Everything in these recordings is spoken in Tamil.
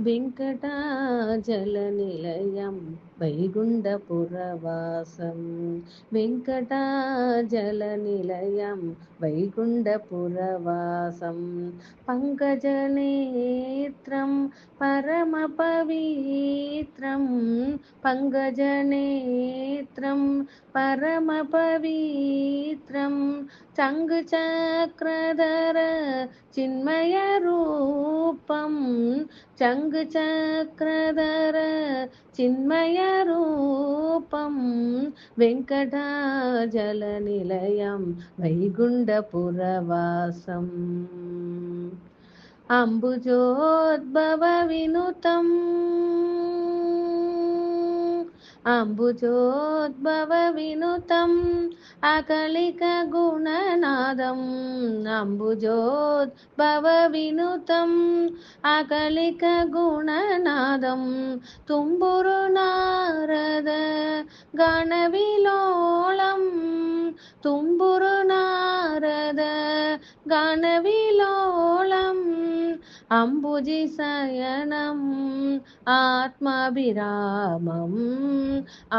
వెంకటాచలనిలయం వైగుండపురవాసం వెంకటాచలనిలయం వైగుండపురవాసం పంకజనేత్రం పరమపవిత్రం. పంకజనేత్రం పరమపవిత్రం. చంగ గాంగ్ చక్రధర చిన్మయ రూపం వెంకటాజల నిలయం వైగుండపురవాసం అంబుజోద్భవ వినుతం అంబుజోద్భవ వినుతం అకలిక గుణనాదం అంబుజోద్భవ వినుతం అకలిక గుణనాదం తుంబురు నారద గణవిలోళం తుంబురు నారద గణవిలోళం अम्बुजिशायणम् आत्माभिरामम्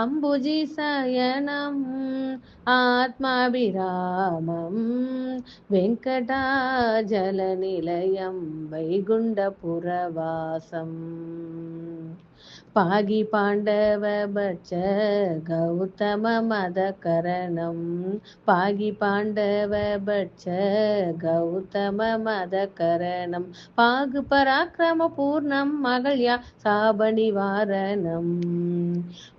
अम्बुजिशायणम् आत्माभिरामम् वेङ्कटाजलनिलयं वैगुण्डपुरवासम् பாகி பாண்டவபட்ச கௌதம மத கரணம். பாகி பாண்டவபட்ச கௌதம மத கரணம். பாகு பராக்கிரம பூர்ணம் மகள்யா சாப நிவாரணம்.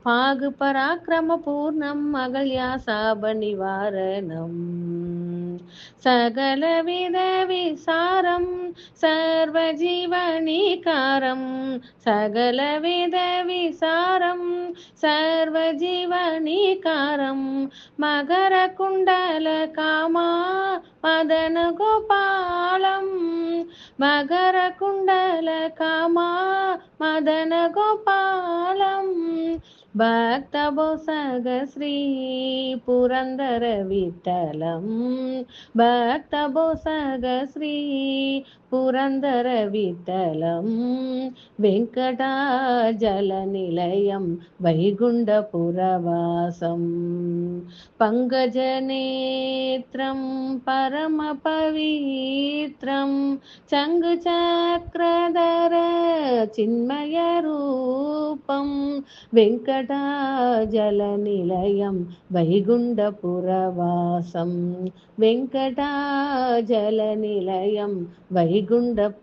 பாகு பராக்கிரம பூர்ணம் மகள்யா சாப நிவாரணம். സകലവിധ വിസാരം സർവജീവനീകാരം സകലവിധ വിസാരം സർവജീവനീകാരം മകരകുണ്ടല കാമാ മദന ഗോപാളം മകരകുണ്ടല കാമാ മദന ഗോപാളം ഭക്തഭോസകശ്രീ പുരന്ദര വിത്തലം ഭക്തഭോസകശ്രീ புரந்தர வித்தலம் வெங்கடாஜல நிலையம் வைகுண்ட புரவாசம் பங்கஜநேத்திரம் பரம பவித்ரம் சங்கு சக்கரதர சின்மய ரூ సమీపం వెంకటాజల నిలయం వైగుండపురవాసం వెంకటాజల నిలయం వైగుండపురవాసం